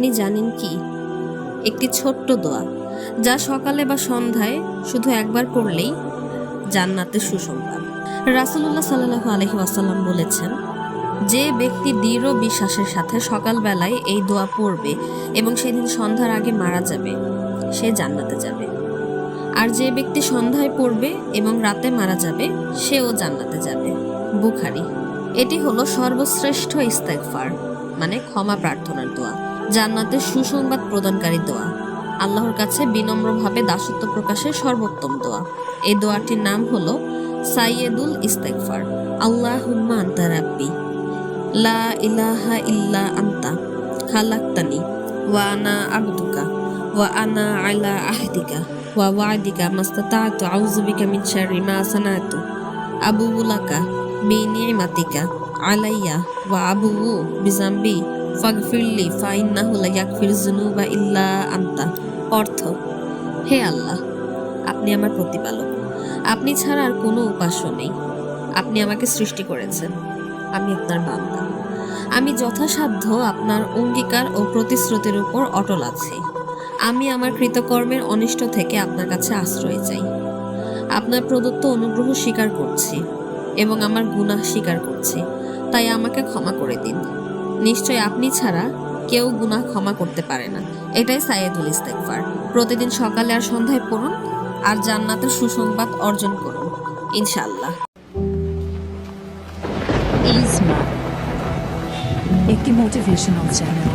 আপনি জানেন কি? একটি ছোট্ট দোয়া, যা সকালে বা সন্ধ্যায় শুধু একবার পড়লেই জান্নাতের সুসংবাদ। রাসুল্লাহ সাল্লাহ আলহি আসাল্লাম বলেছেন, যে ব্যক্তি দৃঢ় বিশ্বাসের সাথে সকালবেলায় এই দোয়া পড়বে এবং সেদিন সন্ধ্যার আগে মারা যাবে, সে জান্নাতে যাবে। আর যে ব্যক্তি সন্ধ্যায় পড়বে এবং রাতে মারা যাবে, সেও জান্নাতে যাবে। বুখারি। এটি হলো সর্বশ্রেষ্ঠ ইস্তেগফার মানে ক্ষমা প্রার্থনার দোয়া। জান্নাতের সুসংবাদ প্রদানকারী দোয়া। আল্লাহর কাছে বিনম্রভাবে দাসত্ব প্রকাশের সর্বোত্তম দোয়া। এই দোয়াটির নাম হল সাইয়েদুল ইস্তেগফার। আল্লাহুম্মা আনতা রাব্বি। লা ইলাহা ইল্লা আনতা খালাক্তানি। ওয়া আনা আবদুকা। ওয়া আনা আলা আহদিকা। ওয়া ওয়াদিকা মাস্তাতাতু। আউযু বিকা মিন শাররি মা সানাতু। আবু লাকা বিনিমাতিকা আলাইয়া। ওয়া আবু বিজাম্বি ফাগফিরলি ফাইন্নাহু লা ইয়াগফির যুনুবা ইল্লা আনতা। অর্থ, হে আল্লাহ, আপনি আমার প্রতিপালক। আপনি ছাড়া আর কোনো উপাস্য নেই। আপনি আমাকে সৃষ্টি করেছেন। আমি আপনার বান্দা। আমি যথাসাধ্য আপনার অঙ্গীকার ও প্রতিশ্রুতির উপর অটল আছি। আমি আমার কৃতকর্মের অনিষ্ট থেকে আপনার কাছে আশ্রয় চাই। আপনার প্রদত্ত অনুগ্রহ স্বীকার করছি এবং আমার গুনাহ স্বীকার করছি। তাই আমাকে ক্ষমা করে দিন। নিশ্চয় আপনি ছাড়া কেউ গুনাহ ক্ষমা করতে পারে না। এটাই সাইয়েদুল ইস্তেকফার প্রতিদিন সকালে আর সন্ধ্যায় পড়ুন আর জান্নাতের সুসংবাদ অর্জন করুন। ইনশাল্লাহ ইসমা একটি মোটিভেশনাল চ্যানেল